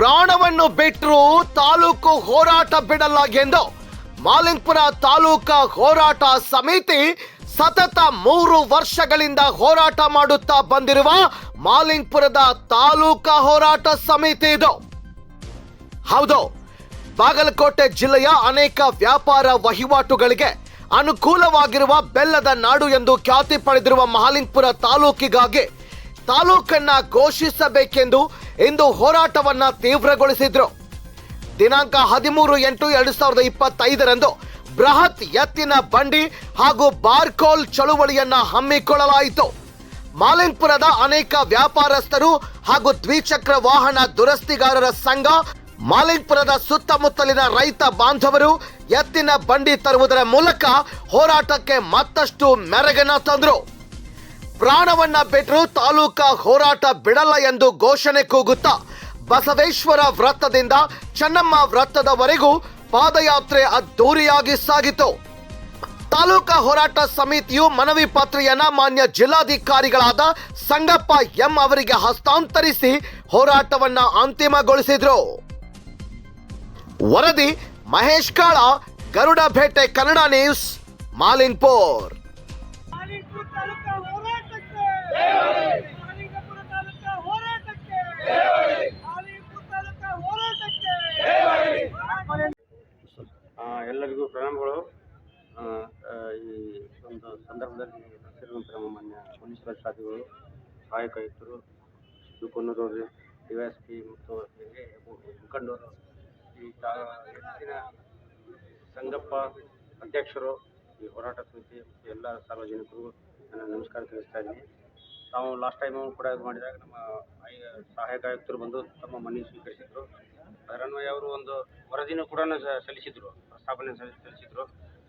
ಪ್ರಾಣವನ್ನು ಬಿಟ್ಟರು ತಾಲೂಕು ಹೋರಾಟ ಬಿಡಲ್ಲ ಎಂದು ಮಾಲಿಂಗ್ಪುರ ತಾಲೂಕ ಹೋರಾಟ ಸಮಿತಿ ಸತತ ಮೂರು ವರ್ಷಗಳಿಂದ ಹೋರಾಟ ಮಾಡುತ್ತಾ ಬಂದಿರುವ ಮಾಲಿಂಗ್ಪುರದ ತಾಲೂಕಾ ಹೋರಾಟ ಸಮಿತಿ ಇದು. ಹೌದು, ಬಾಗಲಕೋಟೆ ಜಿಲ್ಲೆಯ ಅನೇಕ ವ್ಯಾಪಾರ ವಹಿವಾಟುಗಳಿಗೆ ಅನುಕೂಲವಾಗಿರುವ ಬೆಲ್ಲದ ನಾಡು ಎಂದು ಖ್ಯಾತಿ ಪಡೆದಿರುವ ಮಹಾಲಿಂಗ್ಪುರ ತಾಲೂಕಿಗಾಗಿ ತಾಲೂಕನ್ನ ಘೋಷಿಸಬೇಕೆಂದು ಇಂದು ಹೋರಾಟವನ್ನ ತೀವ್ರಗೊಳಿಸಿದ್ರು. ದಿನಾಂಕ ಹದಿಮೂರು ಎಂಟು ಎರಡು ಸಾವಿರದ ಇಪ್ಪತ್ತೈದರಂದು ಬೃಹತ್ ಎತ್ತಿನ ಬಂಡಿ ಹಾಗೂ ಬಾರ್ಕೋಲ್ ಚಳುವಳಿಯನ್ನ ಹಮ್ಮಿಕೊಳ್ಳಲಾಯಿತು. ಮಾಲಿನ್ಪುರದ ಅನೇಕ ವ್ಯಾಪಾರಸ್ಥರು ಹಾಗೂ ದ್ವಿಚಕ್ರ ವಾಹನ ದುರಸ್ತಿಗಾರರ ಸಂಘ ಮಾಲಿನ್ಪುರದ ಸುತ್ತಮುತ್ತಲಿನ ರೈತ ಬಾಂಧವರು ಎತ್ತಿನ ಬಂಡಿ ತರುವುದರ ಮೂಲಕ ಹೋರಾಟಕ್ಕೆ ಮತ್ತಷ್ಟು ಮೆರಗನ ತಂದ್ರು. ಪ್ರಾಣವನ್ನ ಬಿಟ್ಟರೂ ತಾಲೂಕಾ ಹೋರಾಟ ಬಿಡಲ್ಲ ಎಂದು ಘೋಷಣೆ ಕೂಗುತ್ತಾ ಬಸವೇಶ್ವರ ವೃತ್ತದಿಂದ ಚೆನ್ನಮ್ಮ ವೃತ್ತದವರೆಗೂ ಪಾದಯಾತ್ರೆ ಅದ್ದೂರಿಯಾಗಿ ಸಾಗಿತು ತಾಲೂಕಾ ಹೋರಾಟ ಸಮಿತಿಯು ಮನವಿ ಪತ್ರೆಯನ್ನ ಮಾನ್ಯ ಜಿಲ್ಲಾಧಿಕಾರಿಗಳಾದ ಸಂಗಪ್ಪ ಎಂ ಅವರಿಗೆ ಹಸ್ತಾಂತರಿಸಿ ಹೋರಾಟವನ್ನ ಅಂತಿಮಗೊಳಿಸಿದ್ರು. ವರದಿ ಮಹೇಶ್ ಕಾಳ, ಗರುಡ ಭೇಟೆ, ಕನ್ನಡ ನ್ಯೂಸ್ ಮಾಲಿಂಗ್ಪುರ್ ಎಲ್ಲರಿಗೂ ಪ್ರಣಾಮಗಳು. ಈ ಒಂದು ಸಂದರ್ಭದಲ್ಲಿ ಬಂದಿರುವಂಥ ನಮ್ಮ ಮಾನ್ಯ ಮುನಿಸಿಪಲ್ ಶಾದಿಗಳು ಸಹಾಯಕ ಆಯುಕ್ತರು ಡಿ ವೈ ಎಸ್ ಪಿ ಮತ್ತು ಮುಖಂಡರು, ಈ ಹೆಚ್ಚಿನ ಸಂಗಪ್ಪ ಅಧ್ಯಕ್ಷರು, ಈ ಹೋರಾಟ ಸಮಿತಿ ಎಲ್ಲ ಸಾರ್ವಜನಿಕರು ನನ್ನ ನಮಸ್ಕಾರ ತಿಳಿಸ್ತಾ ಇದ್ದೀನಿ. ತಾವು ಲಾಸ್ಟ್ ಟೈಮು ಕೂಡ ಇದು ಮಾಡಿದಾಗ ನಮ್ಮ ಸಹಾಯಕ ಆಯುಕ್ತರು ಬಂದು ತಮ್ಮ ಮನವಿ ಸ್ವೀಕರಿಸಿದರು. ಅದರನ್ವಯ ಅವರು ಒಂದು ವರದಿನೂ ಕೂಡ ಸಲ್ಲಿಸಿದ್ರು ಪ್ರಸ್ತಾವನೆ ಸಲ್ಲಿ ಸಲ್ಲಿಸಿದ್ರು.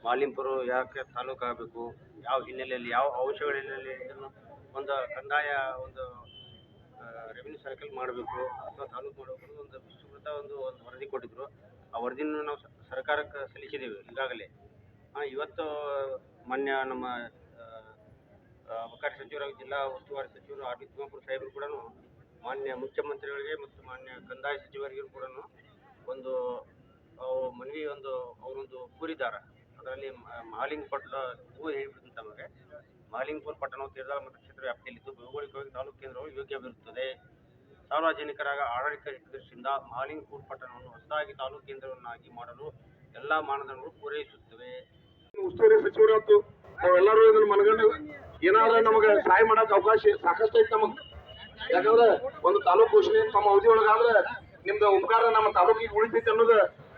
ಮಾಲಿಂಪುರ ಯಾಕೆ ತಾಲೂಕು ಆಗಬೇಕು, ಯಾವ ಹಿನ್ನೆಲೆಯಲ್ಲಿ, ಯಾವ ಅಂಶಗಳ ಹಿನ್ನೆಲೆಯಲ್ಲಿ ಇದನ್ನು ಒಂದು ಕಂದಾಯ ಒಂದು ರೆವಿನ್ಯೂ ಸರ್ಕಲ್ ಮಾಡಬೇಕು ಅಥವಾ ತಾಲೂಕು ಮಾಡಬೇಕು ಒಂದು ವಿಸ್ತೃತ ಒಂದು ಒಂದು ವರದಿ ಕೊಟ್ಟಿದ್ರು. ಆ ವರದಿನೂ ನಾವು ಸರ್ಕಾರಕ್ಕೆ ಸಲ್ಲಿಸಿದ್ದೇವೆ ಈಗಾಗಲೇ. ಇವತ್ತು ಮಾನ್ಯ ನಮ್ಮ ಅಬಕಾರಿ ಸಚಿವರಾಗಿ ಜಿಲ್ಲಾ ಉಸ್ತುವಾರಿ ಸಚಿವರು ಆರ್ ಬಿ ತಿಮ್ಮಾಪುರ ಸಾಹೇಬರು ಕೂಡ ಮಾನ್ಯ ಮುಖ್ಯಮಂತ್ರಿಗಳಿಗೆ ಮತ್ತು ಮಾನ್ಯ ಕಂದಾಯ ಸಚಿವರಿಗೆ ಕೂಡ ಒಂದು ಮನವಿ ಒಂದು, ಅವರೊಂದು ಕೂರಿದ್ದಾರೆ. ಅದರಲ್ಲಿ ಮ- ಮಾಲಿಂಗ್ ಪಟ್ಟ ಹೂ ಹೇಳ್ಬಿಡ್ತೀನಿ ತಮಗೆ. ಮಾಲಿಂಗ್ಪುರ್ ಪಟ್ಟಣವು ತೀರ್ದಾಳ ಮತಕ್ಷೇತ್ರ ವ್ಯಾಪ್ತಿಯಲ್ಲಿದ್ದು ಭೌಗೋಳಿಕವಾಗಿ ತಾಲೂಕು ಕೇಂದ್ರಗಳು ಯೋಗ್ಯವಿರುತ್ತದೆ ಸಾರ್ವಜನಿಕರಾಗ ಆಡಳಿತ ದೃಷ್ಟಿಯಿಂದ ಮಾಲಿಂಗ್ಪುರ್ ಪಟ್ಟಣವನ್ನು ಹೊಸದಾಗಿ ತಾಲೂಕು ಕೇಂದ್ರವನ್ನಾಗಿ ಮಾಡಲು ಎಲ್ಲಾ ಮಾನದಂಡಗಳು ಪೂರೈಸುತ್ತವೆ. ಉಸ್ತುವಾರಿ ಸಚಿವರು ಆತು ನಾವೆಲ್ಲರೂ ಇದನ್ನು ಮನಗಂಡು ಏನಾರ ನಮಗೆ ಸಹಾಯ ಮಾಡಕ್ ಅವಕಾಶ ಸಾಕಷ್ಟು ಐತಿ ನಮಗ್. ಯಾಕಂದ್ರೆ ಒಂದು ತಾಲೂಕು ಘೋಷಣೆ ತಮ್ಮ ಅವಧಿ ಒಳಗಾದ್ರೆ ನಿಮ್ದು ಉಪಕಾರ ನಮ್ಮ ತಾಲೂಕಿಗೆ ಉಳಿತೈತಿ ಅನ್ನೋದು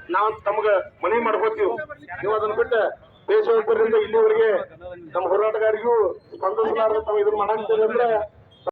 ನಾವು ತಮಗ ಮನವಿ ಮಾಡ್ಕೋತೀವಿ. ನೀವು ಅದನ್ನ ಬಿಟ್ಟು ದೇಶ ಇಲ್ಲಿವರೆಗೆ ನಮ್ಮ ಹೋರಾಟಗಾರಿಗೂ ಸ್ಪಂದಿಸಲಾರ ತಮ್ಮ ಇದನ್ನ ಮಾಡಾಕ್ತೀರಿ ಅಂದ್ರೆ